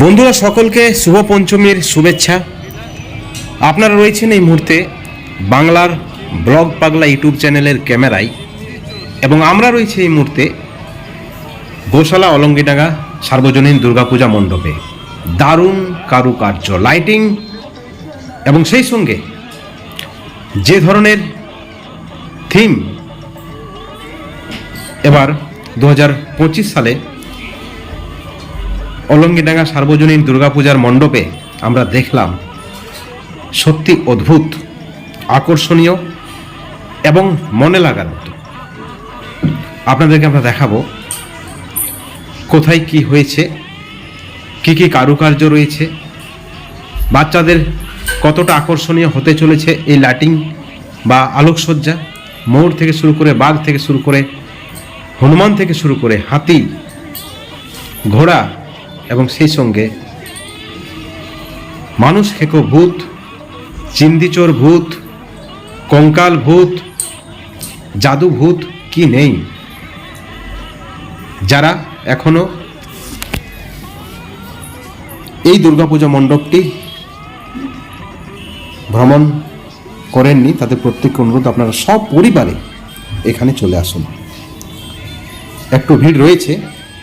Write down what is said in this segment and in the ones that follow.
বন্ধুরা, সকলকে শুভ পঞ্চমীর শুভেচ্ছা। আপনারা রয়েছেন এই মুহূর্তে বাংলার ব্লগ পাগলা ইউটিউব চ্যানেলের ক্যামেরায় এবং আমরা রয়েছি এই মুহূর্তে গোশালা অলঙ্গিডাঙ্গা সার্বজনীন দুর্গাপূজা মণ্ডপে। দারুণ কারুকার্য লাইটিং এবং সেই সঙ্গে যে ধরনের থিম এবার দু হাজার পঁচিশ সালে অলঙ্গিডাঙ্গা সার্বজনীন দুর্গাপূজার মণ্ডপে আমরা দেখলাম সত্যি অদ্ভুত, আকর্ষণীয় এবং মনে লাগার মতো। আপনাদেরকে আমরা দেখাবো কোথায় কি হয়েছে, কি কি কারুকার্য রয়েছে, বাচ্চাদের কতটা আকর্ষণীয় হতে চলেছে এই লাইটিং বা আলোকসজ্জা মোড় থেকে শুরু করে বাঘ থেকে শুরু করে হনুমান থেকে শুরু করে হাতি, ঘোড়া এবং সেই সঙ্গে মানুষ খেকো ভূত চিন্দিচোর ভূত, কঙ্কাল ভূত, জাদু ভূত কি নেই? যারা এখনও এই দুর্গাপূজা মণ্ডপটি ভ্রমণ করেননি, তাদের প্রত্যেককে অনুরোধ, আপনারা সব পরিবারে এখানে চলে আসুন। একটু ভিড় রয়েছে,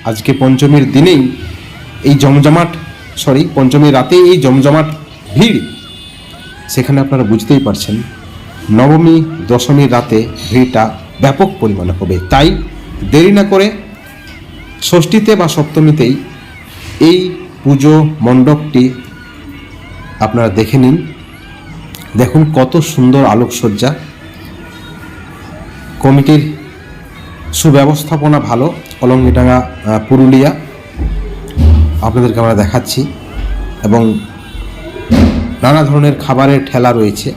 আজকে পঞ্চমীর দিনেই এই জমজমাট সরি পঞ্চমীর রাতে এই জমজমাট ভিড়, সেখানে আপনারা বুঝতেই পারছেন, নবমী দশমীর রাতে ভিড়টা ব্যাপক পরিমাণে হবে। তাই দেরি না করে ষষ্ঠীতে বা সপ্তমীতেই এই পুজো মণ্ডপটি আপনারা দেখে নিন। দেখুন কত সুন্দর আলোকসজ্জা। কমিটির সুব্যবস্থাপনা ভালো, অলঙ্গিডাঙ্গা পুরুলিয়া। আপনাদেরকে আমরা দেখাচ্ছি। এবং নানা ধরনের খাবারের ঠেলা রয়েছে।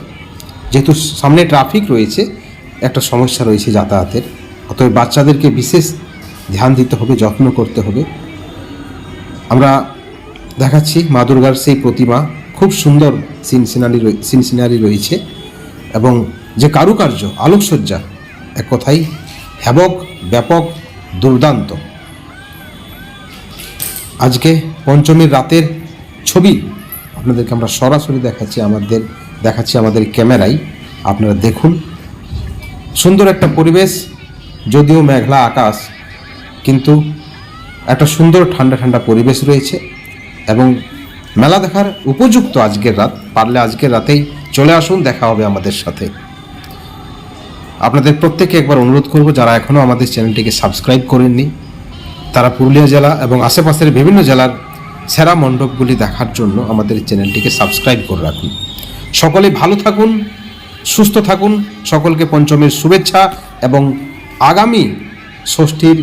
যেহেতু সামনে ট্রাফিক রয়েছে, একটা সমস্যা রয়েছে যাতায়াতের। অতএব বাচ্চাদেরকে বিশেষ ধ্যান দিতে হবে, যত্ন করতে হবে। আমরা দেখাচ্ছি মা দুর্গার সেই প্রতিমা। খুব সুন্দর সিন সিনারি সিন সিনারি রয়েছে। এবং যে কারুকার্য, আলোকসজ্জা, এক কথাই হ্যাবক, ব্যাপক, দুর্দান্ত। আজকে পঞ্চমীর রাতের ছবি আপনাদেরকে আমরা সরাসরি দেখাচ্ছি, আমাদের দেখাচ্ছি আমাদের ক্যামেরায়। আপনারা দেখুন। সুন্দর একটা পরিবেশ, যদিও মেঘলা আকাশ, কিন্তু একটা সুন্দর ঠান্ডা ঠান্ডা পরিবেশ রয়েছে এবং মেলা দেখার উপযুক্ত আজকের রাত। পারলে আজকের রাতেই চলে আসুন, দেখা হবে আমাদের সাথে। আপনাদের প্রত্যেকে একবার অনুরোধ করব, যারা এখনও আমাদের চ্যানেলটিকে সাবস্ক্রাইব করেননি তারা পুরুলিয়া জেলা এবং আশেপাশের বিভিন্ন জেলার সেরা মণ্ডপগুলি দেখার জন্য আমাদের চ্যানেলটিকে সাবস্ক্রাইব করে রাখুন। সকলে ভালো থাকুন, সুস্থ থাকুন, সকলকে পঞ্চমের শুভেচ্ছা এবং আগামী ষষ্ঠীর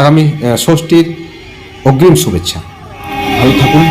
আগামী ষষ্ঠীর অগ্রিম শুভেচ্ছা। ভালো থাকুন।